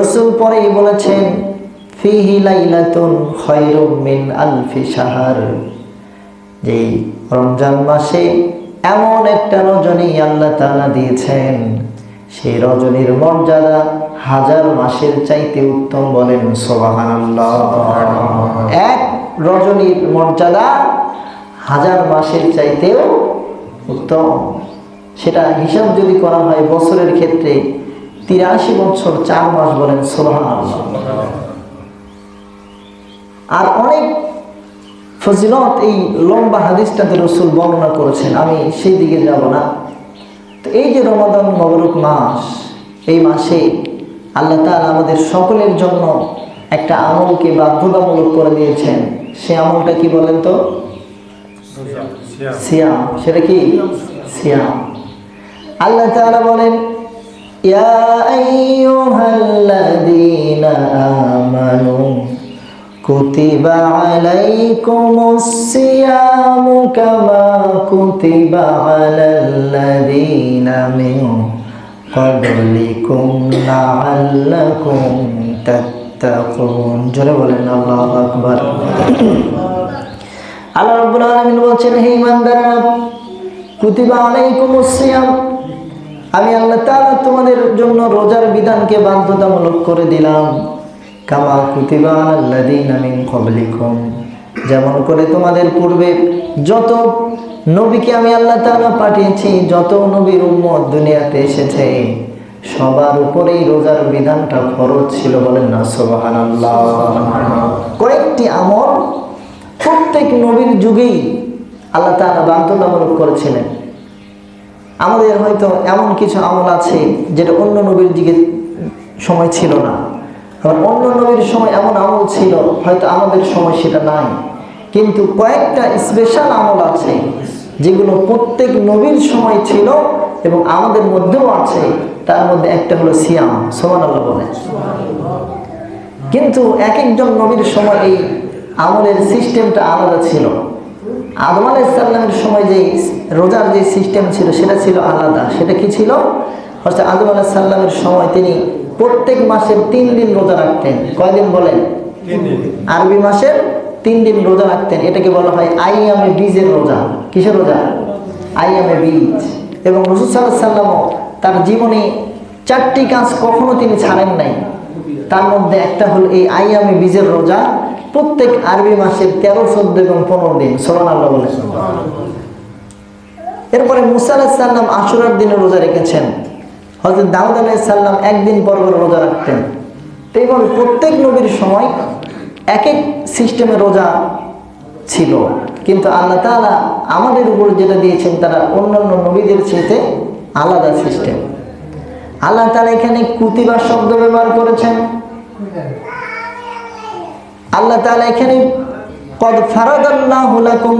রসুল পরেই বলেছেন, ফিহি লাইলাতুন খয়রুম মিন আলফি শাহর। যে রমজান মাসে এমন একটা রজনী আল্লাহ তাআলা দিয়েছেন সেই রজনীর মর্যাদা হাজার মাসের চাইতে উত্তম বলেন, সুবহানাল্লাহ। এক রজনীর মর্যাদা হাজার মাসের চাইতেও উত্তম। সেটা হিসাব যদি করা হয় বছরের ক্ষেত্রে তিরাশি বছর চার মাস বলেন সুবহানাল্লাহ। আর অনেক ফজিলত এই লম্বা হাদিসটাতে রসুল বর্ণনা করেছেন আমি সেই দিকে যাব না। তো এই যে রমাদান মবরুক মাস এই মাসে আল্লাহ তাআলা আমাদের সকলের জন্য একটা আমলকে বাধ্যতামূলক করে দিয়েছেন। সে আমলটা কি বলেন তো? সিয়াম। সেটা কি? সিয়াম। আল্লাহ তাআলা বলেন ইয়া আইয়ুহাল্লাযীনা আমানু কুতিবা আলাইকুমুস সিয়ামু কামা কুতিবা আলাল্লাযীনা মিন ক্বাবলিকুম লাআল্লাকুম তাত্তাকুন জোরে বলেন, আল্লাহু আকবার। আল্লাহ রাব্বুল আলামিন বলছেন, হে ইমানদাররা কুতিবা আলাইকুমুস সিয়াম। আমি আল্লাহ তাআলা তোমাদের জন্য রোজার বিধানকে বাধ্যতামূলক করে দিলাম। কামা কুতিবা মিন ক্বাবলিকুম। যেমন করে তোমাদের পূর্বে যত নবীকে আমি আল্লাহ তাআলা পাঠিয়েছি, যত নবীর উম্মত দুনিয়াতে এসেছে, সবার উপরেই রোজার বিধানটা ফরজ ছিল বলেন না, সুবহানাল্লাহ। কয়েকটি আমল প্রত্যেক নবীর যুগেই আল্লাহ তাআলা বাধ্যতামূলক করেছিলেন। আমাদের হয়তো এমন কিছু আমল আছে যেটা অন্য নবীর দিকে সময় ছিল না। আবার অন্য নবীর সময় এমন আমল ছিল, হয়তো আমাদের সময় সেটা নাই। কিন্তু কয়েকটা স্পেশাল আমল আছে যেগুলো প্রত্যেক নবীর সময় ছিল এবং আমাদের মধ্যেও আছে। তার মধ্যে একটা হলো সিয়াম সোমান আল্লাহ বলে কিন্তু এক একজন নবীর সময় এই আমলের সিস্টেমটা আলাদা ছিল। আদম আলাইসাল্লামের সময় যে রোজার যে সিস্টেম ছিল সেটা ছিল আলাদা। সেটা কি ছিল? হচ্ছে আদম আলাইসাল্লামের সময় তিনি প্রত্যেক মাসের তিন দিন রোজা রাখতেন। কয়দিন বলেন? আরবি মাসের তিন দিন রোজা রাখতেন। এটাকে বলা হয় আইয়ামে বীজের রোজা। কিসের রোজা? আইয়ামে বীজ। এবং রসুল সাল্লাহ সাল্লামও তার জীবনে চারটি কাজ কখনো তিনি ছাড়েন নাই। তার মধ্যে একটা হলো এই আইয়ামে বীজের রোজা প্রত্যেক আরবি মাসের তেরো, চোদ্দ এবং পনেরো দিন, সোমান আল্লাহ এরপরে মুসা আলাহিসাল্লাম আশুরার দিনে রোজা রেখেছেন। হজরত দাউদ আলাইসাল্লাম একদিন পর পর রোজা রাখতেন। এইভাবে প্রত্যেক নবীর সময় এক এক সিস্টেমে রোজা ছিল। কিন্তু আল্লাহ তাআলা আমাদের উপর যেটা দিয়েছেন, তারা অন্যান্য নবীদের চেয়ে আলাদা সিস্টেম। আল্লাহ তালা এখানে কুতিবা শব্দ ব্যবহার করেছেন। আল্লাহ তাআলা এখানে কদ ফারাদাল্লাহু লাকুম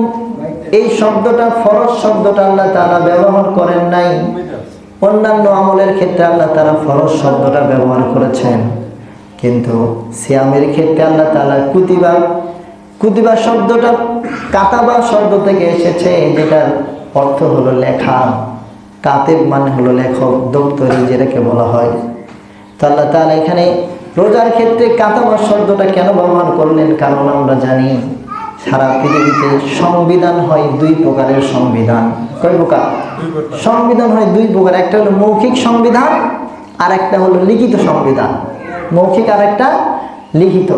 এই শব্দটা ফরজ শব্দটা আল্লাহ তাআলা ব্যবহার করেন নাই। অন্যান্য আমলের ক্ষেত্রে আল্লাহ তাআলা ফরজ শব্দটা ব্যবহার করেছেন। কিন্তু সিয়ামের ক্ষেত্রে আল্লাহ তাআলা কুতিবা কুতিবা শব্দটা কাতাবা শব্দ থেকে এসেছে, যেটার অর্থ হলো লেখা। কাতেব মানে হলো লেখক, দপ্তরি যেটাকে বলা হয়। তো আল্লাহ তাআলা এখানে রোজার ক্ষেত্রে কাতাবা শব্দটা কেন ব্যবহার করলেন? কারণ আমরা জানি সারা পৃথিবীতে সংবিধান হয় দুই প্রকারের সংবিধান। কয় প্রকার? সংবিধান হয় দুই প্রকার। একটা হলো মৌখিক সংবিধান আর একটা হলো লিখিত সংবিধান। মৌখিক আর একটা লিখিত।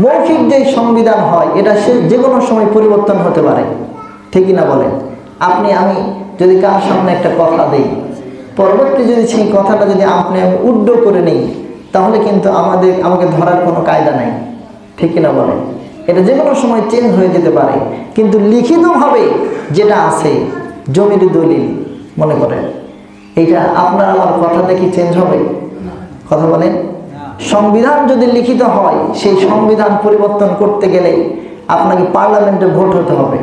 মৌখিক যে সংবিধান হয় এটা সে যে কোনো সময় পরিবর্তন হতে পারে। ঠিকই না বলেন? আপনি আমি যদি কার সামনে একটা কথা দিই পরবর্তী যদি সেই কথাটা যদি আপনি আমি উড্ড করে নেই তাহলে কিন্তু আমাদের, আমাকে ধরার কোনো কায়দা নাই। ঠিক না বলেন এটা যে কোনো সময় চেঞ্জ হয়ে যেতে পারে। কিন্তু লিখিতভাবে যেটা আছে, জমির দলিল, মনে করেন, এইটা আপনার আমার কথাতে কি চেঞ্জ হবে? কথা বলেন। সংবিধান যদি লিখিত হয়, সেই সংবিধান পরিবর্তন করতে গেলে আপনাকে পার্লামেন্টে ভোট হতে হবে।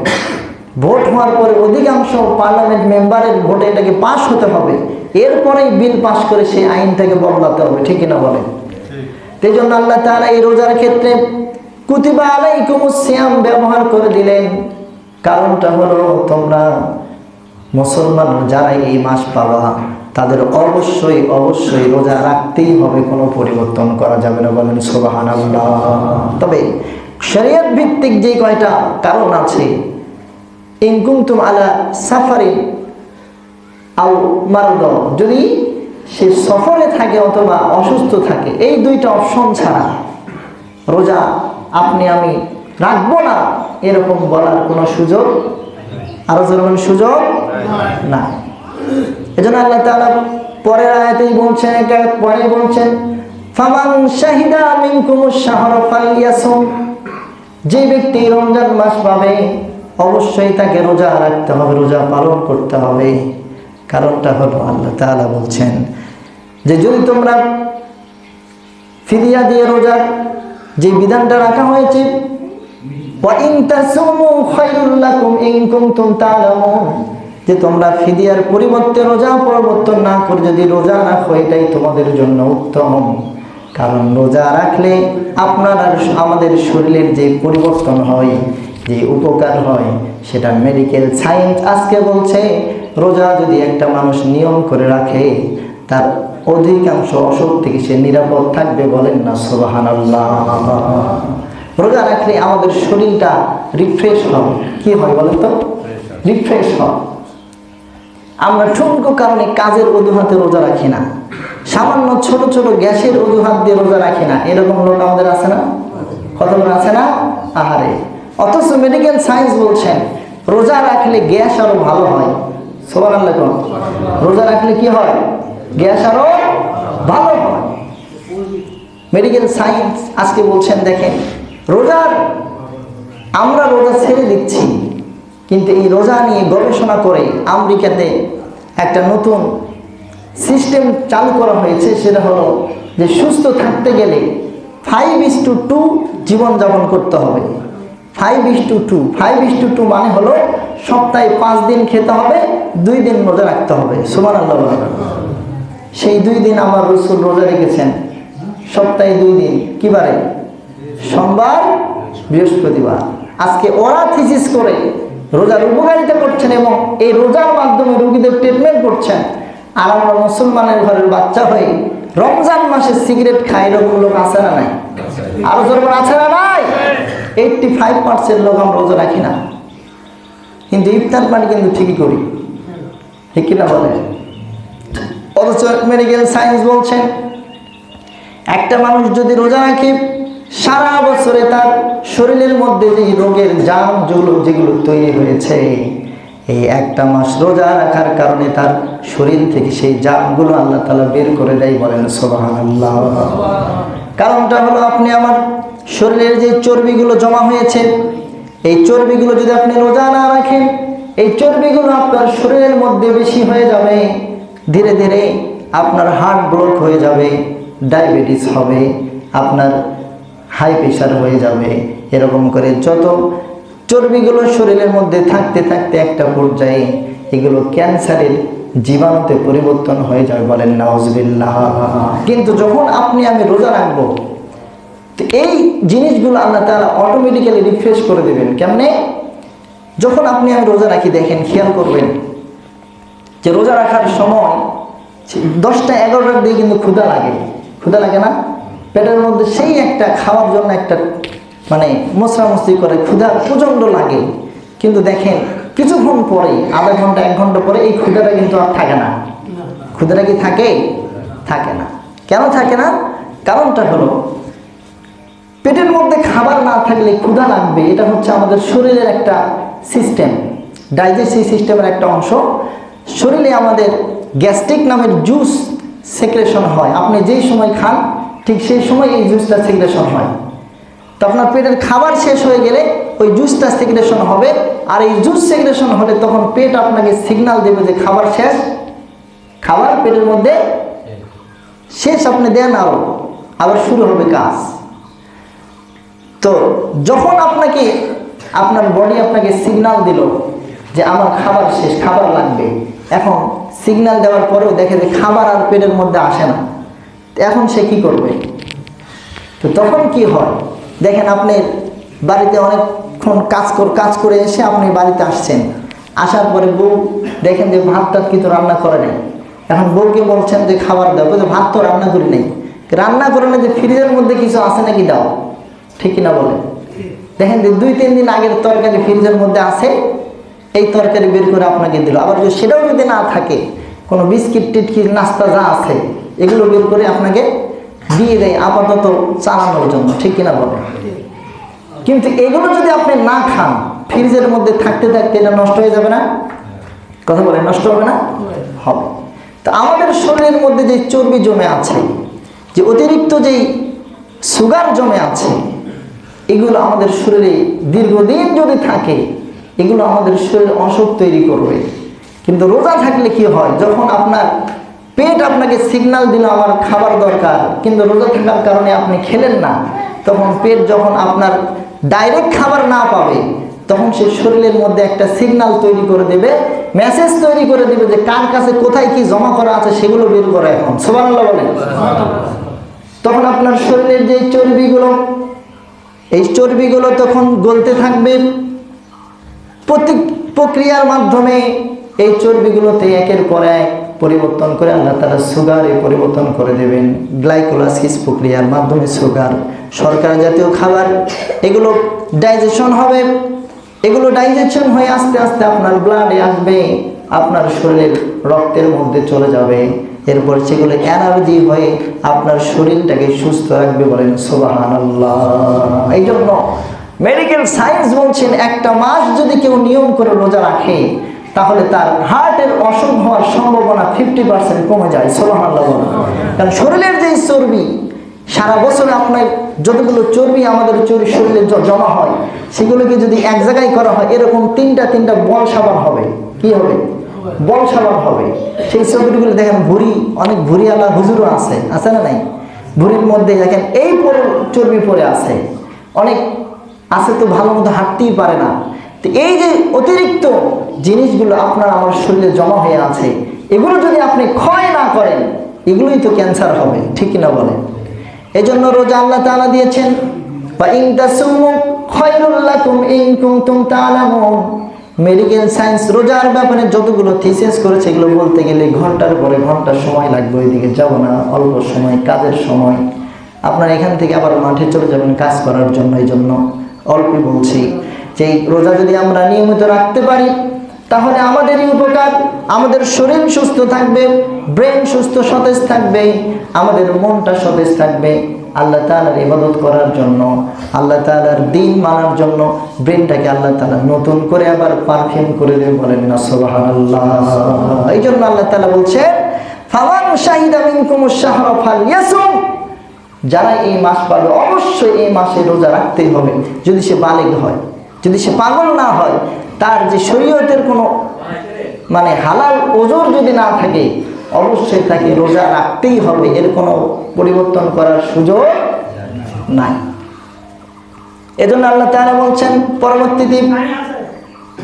ভোট হওয়ার পরে অধিকাংশ পার্লামেন্ট মেম্বারের ভোটে এটাকে পাশ হতে হবে। এরপরেই বিল পাশ করে সেই আইনটাকে বদলাতে হবে ঠিক না বলেন? সেই জন্য আল্লাহ তাআলা এই রোজার ক্ষেত্রে কুতিবা আলাইকুমুস সিয়াম ব্যবহার করে দিলেন। কারণটা হলো তোমরা মুসলমান যারা এই মাস পাওয়া তাদের অবশ্যই অবশ্যই রোজা রাখতেই হবে কোনো পরিবর্তন করা যাবে না বলেন সোবাহান তবে শরীয়ত ভিত্তিক যে কয়টা কারণ আছে ইনকুমতুম আলা সাফারিন মারদ। যদি সে সফরে থাকে অথবা অসুস্থ থাকে, এই দুইটা অপশন ছাড়া রোজা আপনি, আমি রাখব না, এরকম বলার কোনো সুযোগ, আরও যেরকম সুযোগ না এজন্য আল্লাহ তাআলা পরের আয়াতেই বলছেন একটা পরে বলছেন, ফামান শাহিদা মিনকুমুশ শাহরা ফালিয়াসুম যে ব্যক্তি রমজান মাস পাবে, অবশ্যই তাকে রোজা রাখতে হবে, রোজা পালন করতে হবে। কারণটা হলো আল্লাহ তালা বলছেন যে, যদি তোমরা ফিরিয়া দিয়ে রোজার যে বিধানটা রাখা হয়েছে যে তোমরা ফিদিয়ার পরিবর্তে রোজা পরিবর্তন না করে যদি রোজা রাখো, এটাই তোমাদের জন্য উত্তম। কারণ রোজা রাখলে আপনার আমাদের শরীরের যে পরিবর্তন হয়, যে উপকার হয়, সেটা মেডিকেল সায়েন্স আজকে বলছে রোজা যদি একটা মানুষ নিয়ম করে রাখে, তার অধিকাংশ অসুখ থেকে সে নিরাপদ থাকবে বলেন না সোবাহান রোজা রাখলে আমাদের শরীরটা রিফ্রেশ হয় কি হয় বলেন তো? রিফ্রেশ হয়। আমরা ঠুনকো কারণে কাজের অজুহাতে রোজা রাখি না। সামান্য ছোট ছোট গ্যাসের অজুহাত দিয়ে রোজা রাখি না। এরকম লোক আমাদের আছে না? কতজন আছে না? আহারে। অথচ মেডিকেল সায়েন্স বলছেন, রোজা রাখলে গ্যাস আরও ভালো হয়। সোবার আল্লাহ কোন? রোজা রাখলে কি হয়? গ্যাস আরও ভালো হয়। মেডিকেল সায়েন্স আজকে বলছেন, দেখেন, রোজার আমরা রোজা ছেড়ে দিচ্ছি, কিন্তু এই রোজা নিয়ে গবেষণা করে আমেরিকাতে একটা নতুন সিস্টেম চালু করা হয়েছে, সেটা হলো যে সুস্থ থাকতে গেলে ফাইভ ইস টু টু জীবনযাপন করতে হবে। Five is to two five is to two মানে হলো সপ্তাহে পাঁচ দিন খেতে হবে, দুই দিন রোজা রাখতে হবে। সুমান আল্লাহ সেই দুই দিন আমার রসুল রোজা রেখেছেন। সপ্তাহে দুই দিন। কি বারে? সোমবার, বৃহস্পতিবার। আজকে ওরা থিসিস করে রোজার উপকারিতা করছেন এবং এই রোজার মাধ্যমে রোগীদের ট্রিটমেন্ট করছেন। আর আমরা মুসলমানের ঘরের বাচ্চা হয়ে রমজান মাসে সিগারেট খাই এরকম লোক আছে না নাই? আরও যেরকম আছে না নাই? এইটটি ফাইভ পার্সেন্ট লোক আমরা রোজা রাখি না। কিন্তু ইফতার পানি কিন্তু ঠিকই করি। ঠিক কিনা বলে অথচ মেডিকেল সায়েন্স বলছেন একটা মানুষ যদি রোজা রাখে, সারা বছরে তার শরীরের মধ্যে যে রোগের জাম যেগুলো যেগুলো তৈরি হয়েছে, এই একটা মাস রোজা রাখার কারণে তার শরীর থেকে সেই জামগুলো আল্লাহ তালা বের করে দেয় বলেন আল্লাহ কারণটা হলো আপনি আমার শরীরের যে চর্বিগুলো জমা হয়েছে এই চর্বিগুলো যদি আপনি রোজা না রাখেন, এই চর্বিগুলো আপনার শরীরের মধ্যে বেশি হয়ে যাবে, ধীরে ধীরে আপনার হার্ট ব্লক হয়ে যাবে ডায়াবেটিস হবে, আপনার হাই প্রেশার হয়ে যাবে, এরকম করে যত চর্বিগুলো শরীরের মধ্যে থাকতে থাকতে একটা পর্যায়ে এগুলো ক্যান্সারের জীবাণুতে পরিবর্তন হয়ে যাবে বলেন নওয়াজবিল্লাহ কিন্তু যখন আপনি আমি রোজা রাখব তো এই জিনিসগুলো আল্লাহ তারা অটোমেটিক্যালি রিফ্রেশ করে দেবেন। কেমনে? যখন আপনি আমি রোজা রাখি, দেখেন, খেয়াল করবেন যে রোজা রাখার সময় দশটা, এগারোটার দিকে কিন্তু ক্ষুধা লাগে। ক্ষুধা লাগে না? পেটের মধ্যে সেই একটা খাওয়ার জন্য একটা মানে মশরামস্তি করে, ক্ষুধা প্রচণ্ড লাগে। কিন্তু দেখেন, কিছুক্ষণ পরে আধা ঘণ্টা, এক ঘণ্টা পরে এই ক্ষুধাটা কিন্তু আর থাকে না। ক্ষুধাটা কি থাকে? থাকে না। কেন থাকে না? কারণটা হলো পেটের মধ্যে খাবার না থাকলে ক্ষুধা লাগবে, এটা হচ্ছে আমাদের শরীরের একটা সিস্টেম ডাইজেস্টিভ সিস্টেমের একটা অংশ। শরীরে আমাদের গ্যাস্ট্রিক নামের জুস সেক্রেশন হয়। আপনি যেই সময় খান, ঠিক সেই সময় এই জুসটা সেক্রেশন হয়। তো আপনার পেটের খাবার শেষ হয়ে গেলে ওই জুসটা সেক্রেশন হবে। আর এই জুস সেক্রেশন হলে তখন পেট আপনাকে সিগন্যাল দেবে যে খাবার শেষ। খাবার পেটের মধ্যে শেষ আপনি দেন আরও আবার শুরু হবে কাজ। তো যখন আপনাকে, আপনার বডি আপনাকে সিগন্যাল দিল যে আমার খাবার শেষ, খাবার লাগবে, এখন সিগন্যাল দেওয়ার পরেও দেখে যে খাবার আর পেটের মধ্যে আসে না, এখন সে কি করবে? তো তখন কি হয়? দেখেন আপনি বাড়িতে অনেকক্ষণ কাজ কর, কাজ করে এসে আপনি বাড়িতে আসছেন। আসার পরে বউ দেখেন যে ভাত টাত কিন্তু রান্না করে নেই। এখন বউকে বলছেন যে খাবার দাও বলছে ভাত তো রান্না করি নাই। রান্না করে না যে ফ্রিজের মধ্যে কিছু আছে নাকি দাও? ঠিক কিনা বলে। দেখেন যে দুই, তিন দিন আগের তরকারি ফ্রিজের মধ্যে আছে, এই তরকারি বের করে আপনাকে দিল। আবার যদি সেটাও যদি না থাকে, কোনো বিস্কিট টিটকিট নাস্তা যা আছে, এগুলো বের করে আপনাকে দিয়ে দেয় আপাতত চালানোর জন্য, ঠিক কিনা বলে? কিন্তু এগুলো যদি আপনি না খান, ফ্রিজের মধ্যে থাকতে থাকতে এটা নষ্ট হয়ে যাবে না? কথা বলে, নষ্ট হবে না? হবে। তো আমাদের শরীরের মধ্যে যে চর্বি জমে আছে, যে অতিরিক্ত যেই সুগার জমে আছে এগুলো আমাদের শরীরে দীর্ঘদিন যদি থাকে এগুলো আমাদের শরীরে অসুখ তৈরি করবে। কিন্তু রোজা থাকলে কি হয়? যখন আপনার পেট আপনাকে সিগন্যাল দিল আমার খাবার দরকার কিন্তু রোজা থাকার কারণে আপনি খেলেন না তখন পেট যখন আপনার ডাইরেক্ট খাবার না পাবে তখন সে শরীরের মধ্যে একটা সিগন্যাল তৈরি করে দেবে মেসেজ তৈরি করে দেবে যে কার কাছে কোথায় কি জমা করা আছে সেগুলো বের করে এখন। সোবানাল্লাহ বলেন। তখন আপনার শরীরের যে চর্বিগুলো এই চর্বিগুলো তখন গলতে থাকবে। প্রতি প্রক্রিয়ার মাধ্যমে এই চর্বিগুলোতে একের পর এক পরিবর্তন করে আল্লাহ তারা সুগারে পরিবর্তন করে দেবেন। গ্লাইকোলাসিস প্রক্রিয়ার মাধ্যমে সুগার সরকার জাতীয় খাবার, এগুলো ডাইজেশন হবে। এগুলো ডাইজেশন হয়ে আস্তে আস্তে আপনার ব্লাডে আসবে, আপনার শরীরের রক্তের মধ্যে চলে যাবে। এরপর সেগুলো এনার্জি হয়ে আপনার শরীরটাকে সুস্থ রাখবে বলেন সোবাহান এই জন্য মেডিকেল সায়েন্স বলছেন, একটা মাস যদি কেউ নিয়ম করে রোজা রাখে, তাহলে তার হার্টের অসুখ হওয়ার সম্ভাবনা ফিফটি পার্সেন্ট কমে যায় সোবাহান কারণ শরীরের যে চর্বি, সারা বছরে আপনার যতগুলো চর্বি আমাদের চর্বি শরীরে জমা হয়, সেগুলোকে যদি এক জায়গায় করা হয়, এরকম তিনটা তিনটা বল সাবান হবে। কি হবে? সাবান হবে। সেই চর্বিগুলো দেখেন ভুড়ি, অনেক ভুড়িওয়ালা হুজুরও আছে। আছে না নাই? ভুড়ির মধ্যে দেখেন এই পরে চর্বি পরে আছে। অনেক আছে তো ভালো মতো হাঁটতেই পারে না। তো এই যে অতিরিক্ত জিনিসগুলো আপনার আমার শরীরে জমা হয়ে আছে, এগুলো যদি আপনি ক্ষয় না করেন, এগুলোই তো ক্যান্সার হবে, ঠিক কিনা বলেন? এজন্য রোজা আল্লাহ তাআলা দিয়েছেন বা ইন তাসুমু খায়রুল লাকুম ইন কুনতুম তা'লামুন মেডিকেল সায়েন্স রোজার ব্যাপারে যতগুলো থিসিস করেছে, এগুলো বলতে গেলে ঘণ্টার পরে ঘণ্টা সময় লাগবে ওইদিকে যাব না, অল্প সময়, কাজের সময়। আপনার এখান থেকে আবার মাঠে চলে যাবেন কাজ করার জন্য এই জন্য অল্পই বলছি যে রোজা যদি আমরা নিয়মিত রাখতে পারি, তাহলে আমাদেরই উপকার। আমাদের শরীর সুস্থ থাকবে, ব্রেন সুস্থ, সতেজ থাকবে, আমাদের মনটা সতেজ থাকবে। আল্লাহ তালার ইবাদত করার জন্য, আল্লাহ তালার দিন মানার জন্য ব্রেনটাকে আল্লাহ তালা নতুন করে আবার পারফিউম করে দেবে বলেন না আল্লাহ এই জন্য আল্লাহ তালা বলছে ফামান শাহিদা মিনকুম শাহরা ফালিয়াসুম যারা এই মাস পাবে অবশ্যই এই মাসে রোজা রাখতেই হবে, যদি সে বালেগ হয়, যদি সে পাগল না হয়, তার যে শরীয়তের কোনো মানে হালাল ওজোর যদি না থাকে অবশ্যই তাকে রোজা রাখতেই হবে, এর কোনো পরিবর্তন করার সুযোগ নাই। এজন্য আল্লাহ তারা বলছেন, পরবর্তী পরবর্তীতে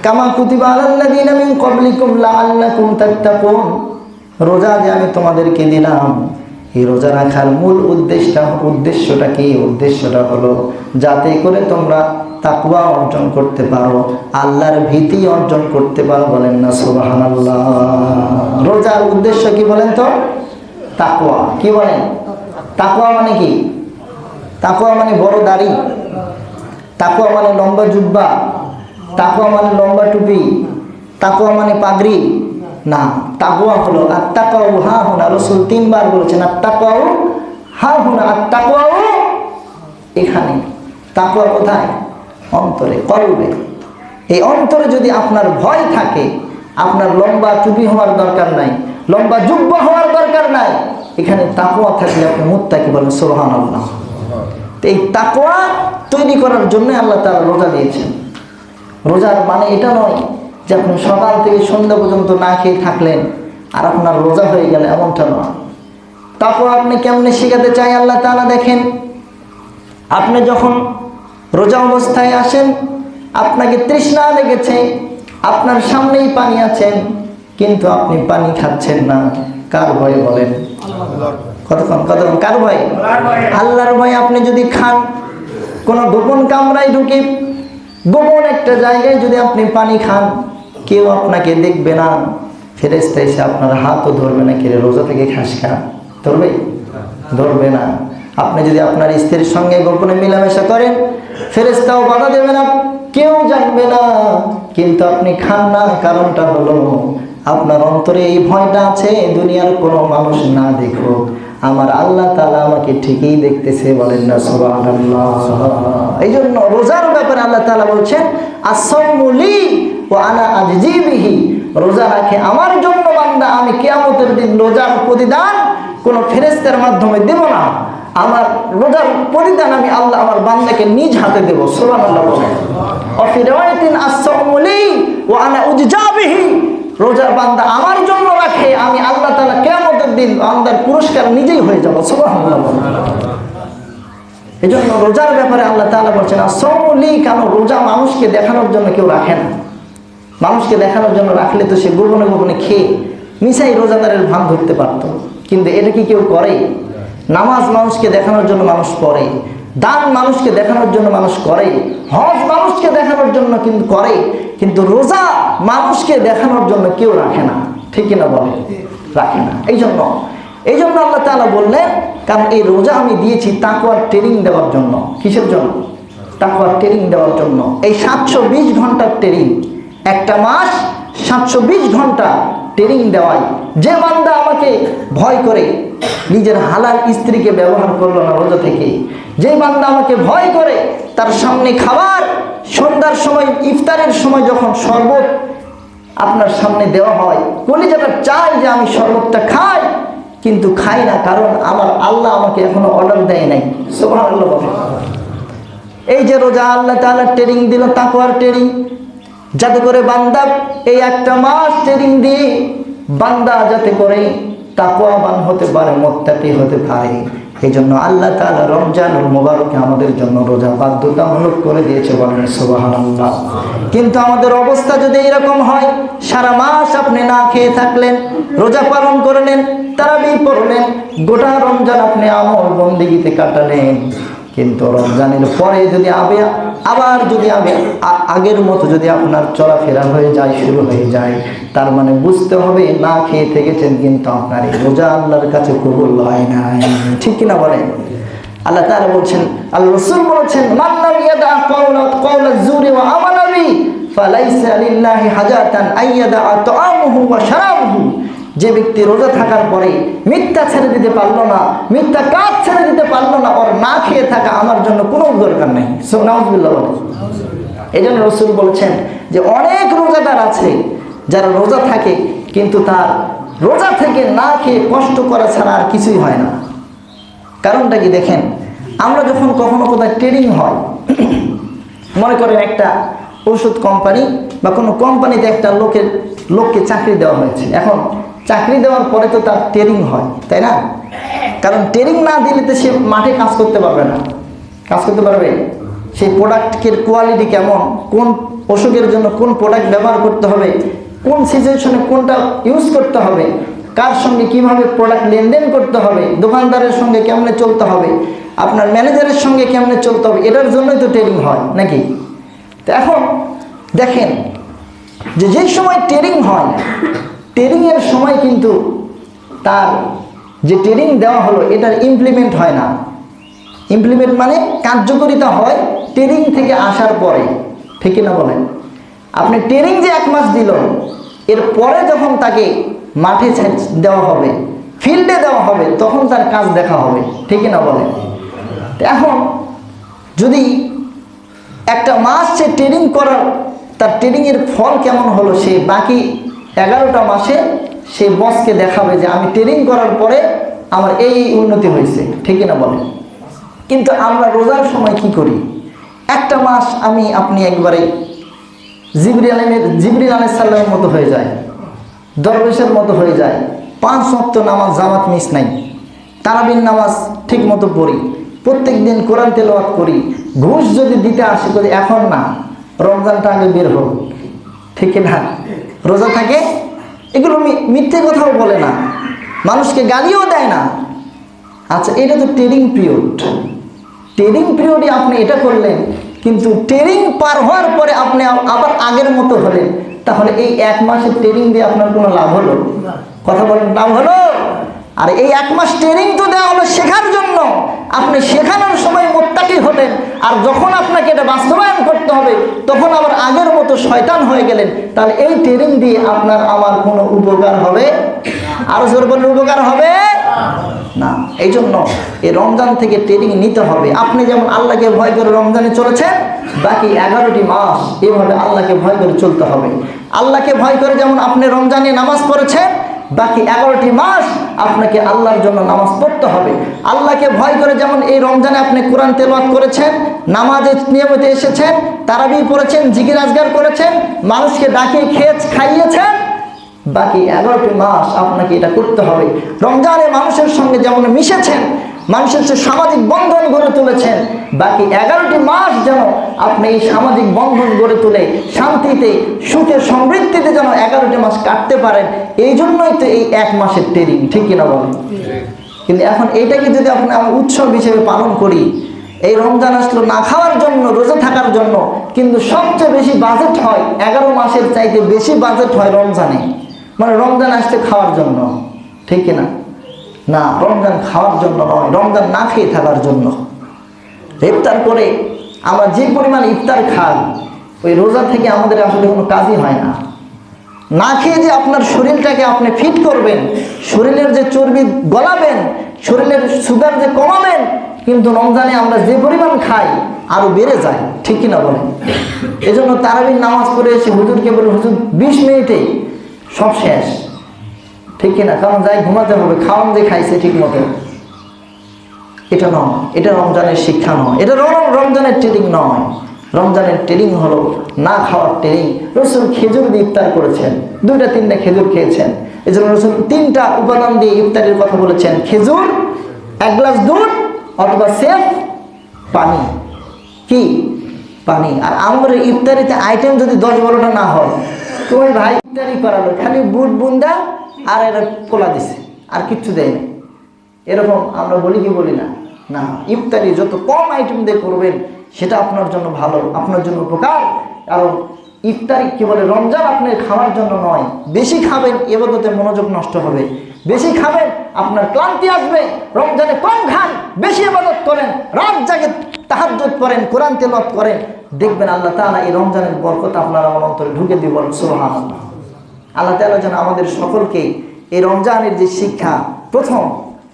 কামা কুতিবা আলাল্লাযীনা মিন ক্বাবলিকুম লাআল্লাকুম তাত্তাকুন, রোজা যে আমি তোমাদেরকে দিলাম এই রোজা রাখার মূল উদ্দেশ্যটা উদ্দেশ্যটা কি? উদ্দেশ্যটা হলো যাতে করে তোমরা তাকুয়া অর্জন করতে পারো, আল্লাহর ভীতি অর্জন করতে পারো বলেন না সুবহানাল্লাহ। রোজার উদ্দেশ্য কি বলেন তো? তাকুয়া কি বলেন? তাকুয়া মানে কি? তাকুয়া মানে বড় দাড়ি। তাকুয়া মানে লম্বা জুব্বা। তাকুয়া মানে লম্বা টুপি। তাকুয়া মানে পাগড়ি। না তাকুয়া হলো আর তাকাও হা হুনা, রসুল তিনবার বলেছেন আর তাকাও হা হুনা আর তাকুয়াও এখানে। তাকুয়া কোথায়? অন্তরে, কলবে। এই অন্তরে যদি আপনার ভয় থাকে, আপনার লম্বা টুপি হওয়ার দরকার নাই, লম্বা জুব্বা হওয়ার দরকার নাই, এখানে তাকুয়া থাকলে আপনি মুত্তাকি বলেন সোহান আল্লাহ এই তাকোয়া তৈরি করার জন্য আল্লাহ তারা রোজা দিয়েছেন। রোজার মানে এটা নয় যে আপনি সকাল থেকে সন্ধ্যা পর্যন্ত না খেয়ে থাকলেন, আর আপনার রোজা হয়ে গেলে এমনটা নয়। তারপর আপনি কেমনে শেখাতে চাই আল্লাহ তাআলা দেখেন? আপনি যখন রোজা অবস্থায় আসেন, আপনাকে তৃষ্ণা লেগেছে, আপনার সামনেই পানি আছেন, কিন্তু আপনি পানি খাচ্ছেন না। কার ভয়ে বলেন? কতক্ষণ? কতক্ষণ? কার ভয়? আল্লাহর ভয় আপনি যদি খান, কোনো গোপন কামরায় ঢুকে গোপন একটা জায়গায় যদি আপনি পানি খান কেউ আপনাকে দেখবে না। ফেরেস্তা এসে আপনার হাতও ধরবে না কিরে রোজা থেকে খাস খা। ধরবে ধরবে না। আপনি যদি আপনার স্ত্রীর সঙ্গে গোপনে মেলামেশা করেন ফেরেস্তাও বাধা দেবে না, কেউ জানবে না। কিন্তু আপনি খান না, কারণটা হলো, আপনার অন্তরে এই ভয়টা আছে, দুনিয়ার কোনো মানুষ না দেখো আমার আল্লাহ তালা আমাকে ঠিকই দেখতেছে, বলেন না, সুবহানাল্লাহ। এই জন্য রোজার ব্যাপারে আল্লাহ তালা বলছেন আসলি ও আনা আজিবিহি রোজা রাখে। আমার জন্য বান্দা, আমি কেয়ামতের দিন রোজার প্রতিদান কোনো ফেরেস্তের মাধ্যমে দেব না। আমার রোজার পরিধান আমি আল্লাহ আমার বান্দাকে নিজ হাতে দেবো। সোলান আল্লাহ রোজার বান্দা আমার জন্য রাখে, আমি আল্লাহ তাআলা কিয়ামতের দিন বান্দার পুরস্কার নিজেই হয়ে যাব। বলেন। এই জন্য রোজার ব্যাপারে আল্লাহ তালা বলছেন আসলি কেন রোজা মানুষকে দেখানোর জন্য কেউ রাখে না। মানুষকে দেখানোর জন্য রাখলে তো সে গোপনে গোপনে খেয়ে মিশাই রোজাদারের ভান ধরতে পারত। কিন্তু এটা কি কেউ করে? নামাজ মানুষকে দেখানোর জন্য মানুষ পড়ে, দান মানুষকে দেখানোর জন্য মানুষ করে, হজ মানুষকে দেখানোর জন্য কিন্তু করে, কিন্তু রোজা মানুষকে দেখানোর জন্য কেউ রাখে না। ঠিক না বলে রাখে না। এই জন্য এই জন্য আল্লাহ তাআলা বললেন, কারণ এই রোজা আমি দিয়েছি তাকুয়ার ট্রেনিং দেওয়ার জন্য। কিসের জন্য? তাকুয়ার ট্রেনিং দেওয়ার জন্য। এই সাতশো বিশ ঘণ্টার ট্রেনিং। একটা মাস সাতশো বিশ ঘণ্টা ট্রেনিং দেওয়াই যে বান্দা আমাকে ভয় করে, নিজের হালার স্ত্রীকে ব্যবহার করল না রোজা থেকে, যে বান্দা আমাকে ভয় করে, তার সামনে খাবার, সন্ধ্যার সময়, ইফতারের সময় যখন শরবত আপনার সামনে দেওয়া হয় কলিজাটা চাই যে আমি শরবতটা খাই, কিন্তু খাই না কারণ আমার আল্লাহ আমাকে এখনও অর্ডার দেয় নাই। সোহান আল্লাহ এই যে রোজা আল্লাহ তাআলা ট্রেনিং দিল, তাকওয়ার ট্রেনিং যাতে করে বান্দা, এই একটা মাস ট্রেনিং দিয়ে বান্দা যাতে করে তাকওয়াবান হতে পারে, মোত্তাকি হতে পারে। এই জন্য আল্লাহ তাআলা রমজানুল মোবারকে আমাদের জন্য রোজা বাধ্যতামূলক করে দিয়েছে বলেন সুবহানাল্লাহ। কিন্তু আমাদের অবস্থা যদি এরকম হয়, সারা মাস আপনি না খেয়ে থাকলেন, রোজা পালন করলেন, তারাবি পড়লেন, গোটা রমজান আপনি আমল বন্দিগিতে কাটালেন। কিন্তু রমজানের পরে যদি আবে আবার যদি আবে আ- আগের মতো যদি আপনার চলাফেরা হয়ে যায়, শুরু হয়ে যায়, তার মানে বুঝতে হবে, না খেয়ে থেকেছেন কিন্তু আপনার এই রোজা আল্লাহর কাছে কবুল হয় নাই। ঠিক কিনা বলেন? আল্লাহ তারা বলছেন, আল্লাহ রাসূল বলেছেন, মান লাম ইয়াদা কাওলা কাওলা জুরি ওয়া আমালাবি ফালাইসা লিল্লাহি হাজাতান আইয়াদা তাআমুহু ওয়া শারাবুহু। যে ব্যক্তি রোজা থাকার পরে মিথ্যা ছেড়ে দিতে পারল না, মিথ্যা কাজ ছেড়ে দিতে পারল না, ওর না খেয়ে থাকা আমার জন্য কোনো দরকার নেই। এই জন্য রসুল বলছেন যে অনেক রোজাদার আছে যারা রোজা থাকে কিন্তু তার রোজা থেকে না খেয়ে কষ্ট করা ছাড়া আর কিছুই হয় না। কারণটা কি দেখেন? আমরা যখন কখনো কোথায় ট্রেনিং হয়, মনে করেন একটা ওষুধ কোম্পানি বা কোনো কোম্পানিতে একটা লোকের, লোককে চাকরি দেওয়া হয়েছে। এখন চাকরি দেওয়ার পরে তো তার ট্রেনিং হয়, তাই না? কারণ ট্রেনিং না দিলে তো সে মাঠে কাজ করতে পারবে না। কাজ করতে পারবে? সেই প্রোডাক্টের কোয়ালিটি কেমন? কোন অসুখের জন্য কোন প্রোডাক্ট ব্যবহার করতে হবে? কোন সিচুয়েশনে কোনটা ইউজ করতে হবে? কার সঙ্গে কীভাবে প্রোডাক্ট লেনদেন করতে হবে? দোকানদারের সঙ্গে কেমনে চলতে হবে? আপনার ম্যানেজারের সঙ্গে কেমনে চলতে হবে? এটার জন্যই তো ট্রেনিং হয়, নাকি? তো এখন দেখেন যে যেই সময় ট্রেনিং হয় ট্রেনিংয়ের সময় কিন্তু তার যে ট্রেনিং দেওয়া হলো, এটার ইমপ্লিমেন্ট হয় না। ইমপ্লিমেন্ট মানে কার্যকরিতা হয় ট্রেনিং থেকে আসার পরে, ঠিক না বলেন? আপনি ট্রেনিং যে এক মাস দিল, এর পরে যখন তাকে মাঠে দেওয়া হবে ফিল্ডে দেওয়া হবে, তখন তার কাজ দেখা হবে, ঠিক না বলেন? এখন যদি একটা মাস সে ট্রেনিং করার, তার ট্রেনিংয়ের ফল কেমন হলো, সে বাকি এগারোটা মাসে সে বসকে দেখাবে যে আমি ট্রেনিং করার পরে আমার এই উন্নতি হয়েছে। ঠিক না বলেন? কিন্তু আমরা রোজার সময় কি করি? একটা মাস আমি আপনি একবারে জিবরি আলমের জিবরিল আলহ সাল্লামের মতো হয়ে যায়, দরবেশের মতো হয়ে যায়, পাঁচ সপ্ত নামাজ জামাত মিস নাই তারাবিন নামাজ ঠিক মতো পড়ি প্রত্যেক দিন কোরআন তেলাওয়াত করি, ঘুষ যদি দিতে আসে করি এখন না, রমজানটা আগে বের হোক। ঠিক না? রোজা থাকে? এগুলো মিথ্যে কথাও বলে না। মানুষকে গালিও দেয় না। আচ্ছা এটা তো ট্রেনিং পিরিয়ড। ট্রেনিং পিরিয়ডে আপনি এটা করলেন কিন্তু ট্রেনিং পার হওয়ার পরে আপনি আবার আগের মতো হলেন। তাহলে এই এক মাসের ট্রেনিং দিয়ে আপনার কোনো লাভ হলো? কথা বলেন লাভ হলো? আর এই এক মাস ট্রেনিং তো দেওয়া হলো শেখার জন্য। আপনি শেখানোর সময় মোত্তাকি হলেন, আর যখন আপনাকে এটা বাস্তবায়ন করতে হবে, তখন আবার আগের মতো শয়তান হয়ে গেলেন। তাহলে এই ট্রেনিং দিয়ে আপনার আমার কোনো উপকার হবে? আরও জোর বললে উপকার হবে? না এই জন্য এই রমজান থেকে ট্রেনিং নিতে হবে। আপনি যেমন আল্লাহকে ভয় করে রমজানে চলেছেন, বাকি এগারোটি মাস এইভাবে আল্লাহকে ভয় করে চলতে হবে। আল্লাহকে ভয় করে যেমন আপনি রমজানে নামাজ পড়েছেন বাকি এগারোটি মাস আপনাকে আল্লাহর জন্য নামাজ পড়তে হবে। আল্লাহকে ভয় করে যেমন এই রমজানে আপনি কোরআন তেলাওয়াত করেছেন, নামাজে নিয়মিত এসেছেন, তারাবি পড়েছেন, জিকির আজগার করেছেন, মানুষকে ডাকিয়ে খেয়ে, খাইয়েছেন, বাকি এগারোটি মাস আপনাকে এটা করতে হবে। রমজানে মানুষের সঙ্গে যেমন মিশেছেন, মানুষের সামাজিক বন্ধন গড়ে তুলেছেন, বাকি এগারোটি মাস যেন আপনি এই সামাজিক বন্ধন গড়ে তুলে শান্তিতে, সুখে, সমৃদ্ধিতে যেন এগারোটি মাস কাটতে পারেন, এই জন্যই তো এই এক মাসের ট্রেনিং ঠিক কিনা বলেন? কিন্তু এখন এইটাকে যদি আপনি আমরা উৎসব হিসেবে পালন করি, এই রমজান আসলো না খাওয়ার জন্য, রোজা থাকার জন্য, কিন্তু সবচেয়ে বেশি বাজেট হয়, এগারো মাসের চাইতে বেশি বাজেট হয় রমজানে। মানে রমজান আসছে খাওয়ার জন্য, ঠিক কিনা? না, রমজান খাওয়ার জন্য নয়, রমজান না খেয়ে থাকার জন্য। ইফতার করে আমরা যে পরিমাণ ইফতার খাই, ওই রোজা থেকে আমাদের আসলে কোনো কাজই হয় না। না খেয়ে যে আপনার শরীরটাকে আপনি ফিট করবেন, শরীরের যে চর্বি গলাবেন, শরীরের সুগার যে কমাবেন, কিন্তু রমজানে আমরা যে পরিমাণ খাই, আরও বেড়ে যায়। ঠিক কিনা বলেন? এই জন্য তারাবির নামাজ পড়ে এসে হুজুরকে বলে হুজুর, বিশ মিনিটেই সব শেষ। ঠিক কিনা? কারণ যাই ঘুমাতে হবে, খাওয়ান যে খাইছে ঠিক মতো এটা নয় এটা রমজানের শিক্ষা নয়। এটা রম- রমজানের ট্রেনিং নয়। রমজানের ট্রেনিং হলো না খাওয়ার ট্রেনিং রসুল খেজুর দিয়ে ইফতার করেছেন। দুইটা, তিনটা খেজুর খেয়েছেন। এই জন্য রসুল তিনটা উপাদান দিয়ে ইফতারের কথা বলেছেন। খেজুর, এক গ্লাস দুধ অথবা সেফ, পানি। কি? পানি। আর আমাদের ইফতারিতে আইটেম যদি দশ বারোটা না হয় তো ভাই ইফতারি করালো। খালি বুট বুন্দা আর এরা কোলা দিছে। আর কিচ্ছু দেয়নি এরকম আমরা বলি কি বলি না? না, ইফতারি যত কম আইটেম দিয়ে করবেন, সেটা আপনার জন্য ভালো, আপনার জন্য উপকার। কারণ ইফতারি কি বলে, রমজান আপনি খাওয়ার জন্য নয়, বেশি খাবেন এবাদতে মনোযোগ নষ্ট হবে। বেশি খাবেন, আপনার ক্লান্তি আসবে, রমজানে কম খান, বেশি এবাদত করেন, রাত জাগে তাহাজ্জুদ করেন, কোরআন তেলাওয়াত করেন, দেখবেন আল্লাহ তাআলা এই রমজানের বরকত আপনার আমার অন্তরে ঢুকে বলেন, সুবহানাল্লাহ। আল্লাহ তাআলা যেন আমাদের সকলকে এই রমজানের যে শিক্ষা প্রথম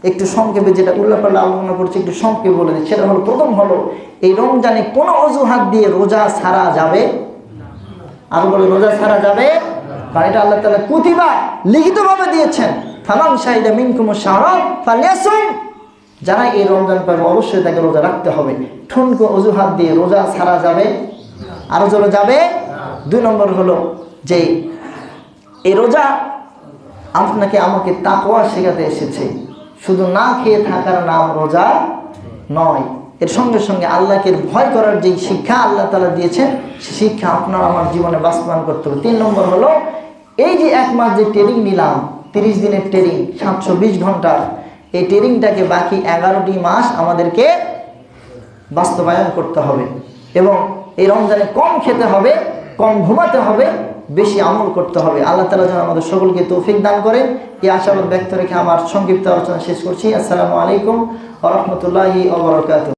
একটু সংক্ষেপে যেটা উল্লাহ পাল্লা আলোচনা করছি, একটু সংক্ষেপে বলে দিই। সেটা হলো, প্রথম হলো, এই রমজানে কোনো অজুহাত দিয়ে রোজা ছাড়া যাবে? আর বলে, রোজা ছাড়া যাবে? কারণ এটা আল্লাহ তাআলা কুতিবা লিখিতভাবে দিয়েছেন। ফামান সাহিদা মিনকুম ফালিয়াসুম। যারা এই রমজান পাবে অবশ্যই তাকে রোজা রাখতে হবে। ঠুনকো অজুহাত দিয়ে রোজা ছাড়া যাবে? আরও জোরে যাবে? দুই নম্বর হলো যে, এই রোজা আপনাকে আমাকে তাকওয়া শেখাতে এসেছে। শুধু না খেয়ে থাকার নাম রোজা নয়। এর সঙ্গে সঙ্গে আল্লাহকে ভয় করার যে শিক্ষা আল্লাহ তালা দিয়েছেন, সে শিক্ষা আপনার আমার জীবনে বাস্তবায়ন করতে হবে। তিন নম্বর হলো, এই যে এক মাস যে ট্রেনিং নিলাম, তিরিশ দিনের ট্রেনিং সাতশো বিশ ঘণ্টার, এই ট্রেনিংটাকে বাকি এগারোটি মাস আমাদেরকে বাস্তবায়ন করতে হবে। এবং এই রমজানে কম খেতে হবে, কম ঘুমাতে হবে বেশি আমল করতে হবে। আল্লাহ তালা যেন আমাদের সকলকে তৌফিক দান করে এই আশাবাদ ব্যক্ত রেখে আমার সংক্ষিপ্ত আলোচনা শেষ করছি। আসসালামু আলাইকুম আ রহমতুল্লাহি